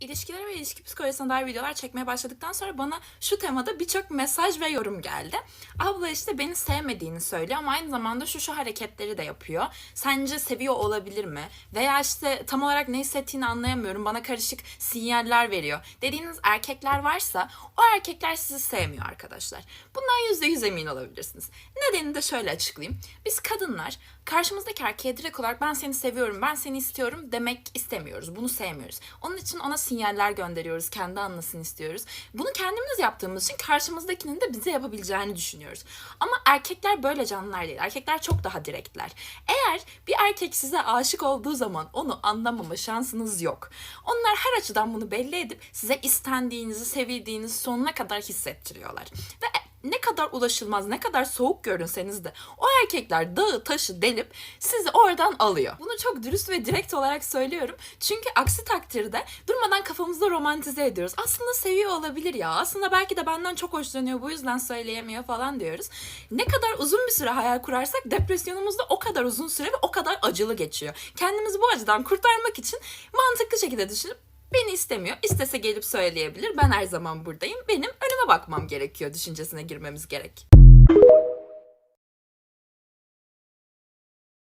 İlişkiler ve ilişki psikolojisine dair videolar çekmeye başladıktan sonra bana şu temada birçok mesaj ve yorum geldi. Abla işte beni sevmediğini söylüyor ama aynı zamanda şu şu hareketleri de yapıyor. Sence seviyor olabilir mi? Veya işte tam olarak ne hissettiğini anlayamıyorum. Bana karışık sinyaller veriyor. Dediğiniz erkekler varsa o erkekler sizi sevmiyor arkadaşlar. Bundan yüzde yüz emin olabilirsiniz. Nedenini de şöyle açıklayayım. Biz kadınlar karşımızdaki erkeğe direkt olarak ben seni seviyorum, ben seni istiyorum demek istemiyoruz. Bunu sevmiyoruz. Onun için ona sinyaller gönderiyoruz, kendi anlasın istiyoruz. Bunu kendimiz yaptığımız için karşımızdakinin de bize yapabileceğini düşünüyoruz. Ama erkekler böyle canlılar değil. Erkekler çok daha direktler. Eğer bir erkek size aşık olduğu zaman onu anlamama şansınız yok. Onlar her açıdan bunu belli edip size istendiğinizi, sevildiğinizi sonuna kadar hissettiriyorlar. Ve ne kadar ulaşılmaz, ne kadar soğuk görünseniz de o erkekler dağı taşı delip sizi oradan alıyor. Bunu çok dürüst ve direkt olarak söylüyorum. Çünkü aksi takdirde durmadan kafamızda romantize ediyoruz. Aslında seviyor olabilir ya. Aslında belki de benden çok hoşlanıyor bu yüzden söyleyemiyor falan diyoruz. Ne kadar uzun bir süre hayal kurarsak depresyonumuz da o kadar uzun süre ve o kadar acılı geçiyor. Kendimizi bu acıdan kurtarmak için mantıklı şekilde düşünüp Beni istemiyor. İstese gelip söyleyebilir. Ben her zaman buradayım. Benim bakmam gerekiyor düşüncesine girmemiz gerek.